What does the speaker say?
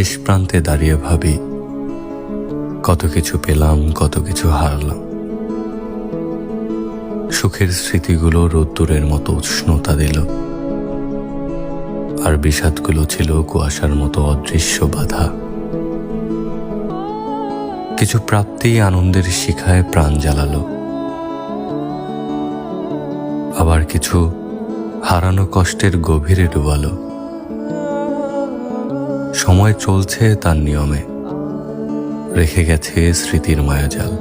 শেষ প্রান্তে দাঁড়িয়ে ভাবি, কত কিছু পেলাম, কত কিছু হারালাম। সুখের স্মৃতিগুলো রোদ্দুরের মতো উষ্ণতা দিল। আর বিষাদগুলো ছিল কুয়াশার মতো অদৃশ্য বাধা। কিছু প্রাপ্তি আনন্দের শিখায় প্রাণ জ্বালালো। আবার কিছু হারানো কষ্টের গভীরে ডুবালো। সময় চলছে তার নিয়মে রেখে গেছে স্মৃতির মায়াজাল